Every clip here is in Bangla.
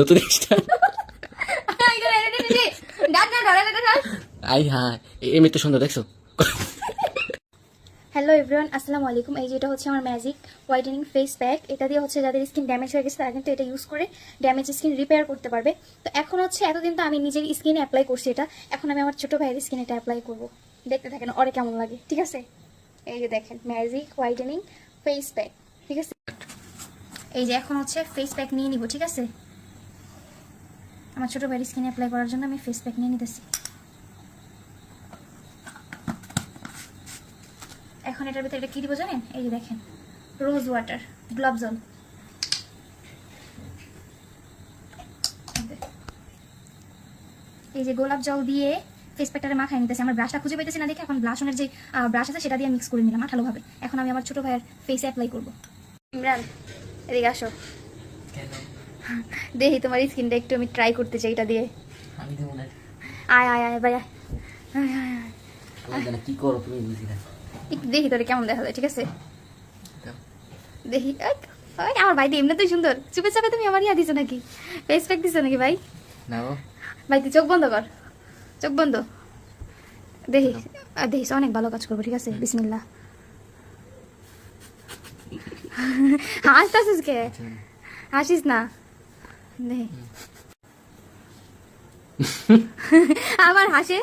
নতুন তো সুন্দর, দেখছ? হ্যালো এভরিওয়ান আসসালামু আলাইকুম। এই যেটা হচ্ছে আমার ম্যাজিক হোয়াইটেনিং ফেস প্যাক এটা দিয়ে হচ্ছে যাদের স্কিন ড্যামেজ হয়ে গেছে, তারা কিন্তু এটা ইউজ করে ড্যামেজ স্কিন রিপেয়ার করতে পারবে। তো এখন হচ্ছে এতদিন তো আমি নিজের স্কিনে অ্যাপ্লাই করছি এটা। এখন আমি আমার ছোট ভাইয়ের স্কিনে এটা অ্যাপ্লাই করব। দেখতে থাকেন, ওরে কেমন লাগে, ঠিক আছে? এই যে দেখেন ম্যাজিক হোয়াইটেনিং ফেস প্যাক ঠিক আছে? এই যে এখন হচ্ছে ফেস প্যাক নিয়ে নিব, ঠিক আছে? আমার ছোট ভাইয়ের স্কিনে অ্যাপ্লাই করার জন্য আমি ফেস প্যাক নিয়ে নিতেছি। এখন এটার ভিতরে এটা কি দিব জানেন? এই যে দেখেন রোজ ওয়াটার গোলাপ জল। এই যে গোলাপ জল দিয়ে ফেস প্যাকটারে মাখায় নিতেছি। আমার ব্রাশটা খুঁজে পেতেছি না দেখে, এখন ব্লাশনের যে ব্রাশ আছে সেটা দিয়ে মিক্স করে নিলাম আঠালোভাবে। এখন আমি আমার ছোট ভাইয়ের ফেসে অ্যাপ্লাই করব। ইমরান, এদিকে আসো। দেখি তোমার স্কিনটা একটু আমি ট্রাই করতে চাই এটা দিয়ে। তো আয় আয় আয় ভাই আয়। কি করো তুমি বুঝি না। একটু দেখি তোরে কেমন দেখা যায় ঠিক আছে? দেখি ওই আমার ভাই তো এমনিতেই সুন্দর। চুপে চাপে তুমি আমার ইয়া দিছো নাকি? ফেস প্যাক দিছো নাকি ভাই? নাও ভাই তুই চোখ বন্ধ কর। চোখ বন্ধ। দেখি দেখিস অনেক ভালো কাজ করব ঠিক আছে? বিসমিল্লা হাসতেছিস কে? হাসিস না? আবার হাসে?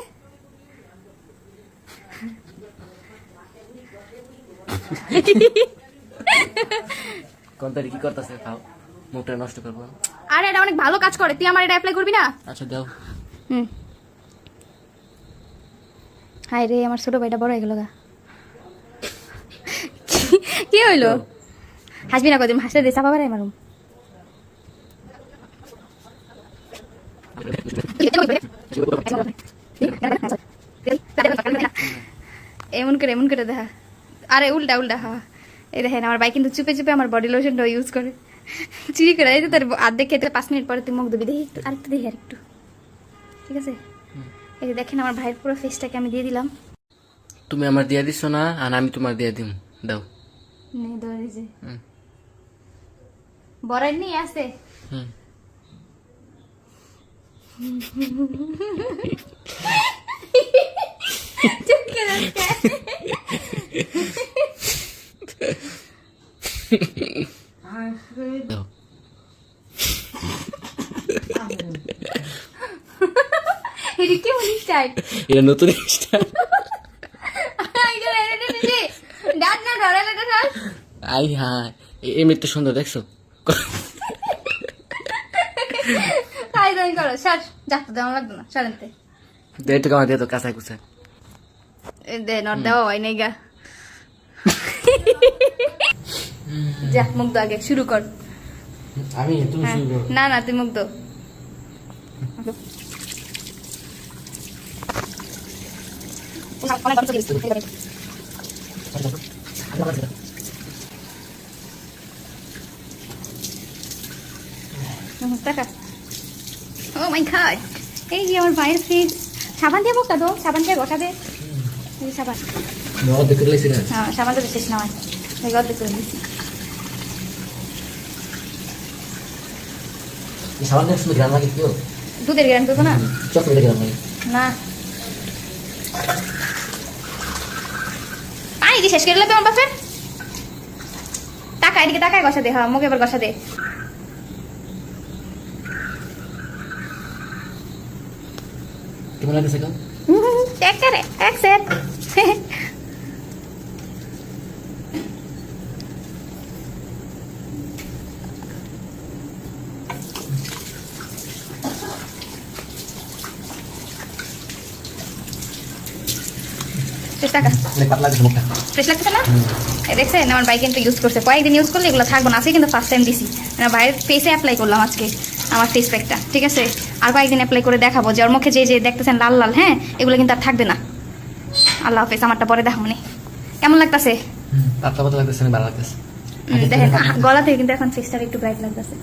কোন কি করতেছে? খাও মুখটা নষ্ট করব। আরে এটা অনেক ভালো কাজ করে। তুই আমার এটা অ্যাপ্লাই করবি না? আচ্ছা দাও। হুম। হাই রে আমার ছোট ভাইটা বড় হয়ে গেল গা। কি- হইল? হাসবি না কদিন হাসতে দে চাপা বাড়াই মারুম এমন করে এমন করে দেখা। আরে উল্টা উল্টা হা এই দেখেন আমার ভাই কিন্তু চুপে চুপে আমার বডি লোশনটা ইউজ করে। চুরি করে এই তো তোর আর্ধেক খেতে পাঁচ মিনিট পরে তুই মুখ ধুবি দেখি একটু আরেকটু দেখি আরেকটু। ঠিক আছে? এই যে দেখেন আমার ভাইয়ের পুরো ফেসটাকে আমি দিয়ে দিলাম। তুমি আমার দিয়ে দিছো না আর আমি তোমার দিয়ে দিম। দাও। নে ধরে যে। হুম। বড়াই নিয়ে হুম। আছে। দাও এটা কেমন স্টাইল। এটা নতুন ধর আই হ্যাঁ এমনি তো সুন্দর দেখছ? দাই করো সর যাক তো দেওয়া লাগতো না সরেনতে দে একটু আমার দিয়ে তো কাঁচাই কুচাই দে নট দেওয়া হয় নাই গা। যা মুখ দো আগে শুরু কর। আমি? তুমি হ্যাঁ। শুরু করো। না না তুই মুখ দো টাকা মাই গড এই যে আমার ভাইয়ের ফেস সাবান দিয়ে মুখটা দো সাবান দিয়ে ঘষা দে। এই সাবান নগদ দেখে লাইছি না হ্যাঁ সাবান তো শেষ নয়। এই দিচ্ছি এই সাবান দিয়ে শুধু গ্রাম লাগে কেউ দুধের গ্রাম করব না? চকলেট গ্রাম লাগে। না। পানি দিয়ে শেষ করে লাগবে আমার বাপের টাকা এদিকে টাকায় গসা দে। হ্যাঁ মুখে এবার গসা দে কেমন লাগতেছে কেউ চেক করে এক সেট টাকা অনেক পাতলা লাগছে মুখটা। ফ্রেশ লাগতেছে না? এই দেখছেন আমার ভাই কিন্তু ইউজ করছে। কয়েকদিন ইউজ করলে এগুলো থাকব না আজকে কিন্তু ফার্স্ট টাইম দিছি। আমার ভাইয়ের ফেসে অ্যাপ্লাই করলাম আজকে। আমার ফেস প্যাকটা ঠিক আছে? আর কয়েকদিন অ্যাপ্লাই করে দেখাবো যে ওর মুখে যে যে দেখতেছেন লাল লাল হ্যাঁ? এগুলো কিন্তু আর থাকবে না। আল্লাহ হাফেজ আমারটা পরে দেখাবো নি। কেমন লাগতেছে? পাতলা পাতলা লাগতেছে? না ভালো লাগতেছে। দেখেন গলা থেকে কিন্তু এখন ফেসটা একটু ব্রাইট লাগতেছে।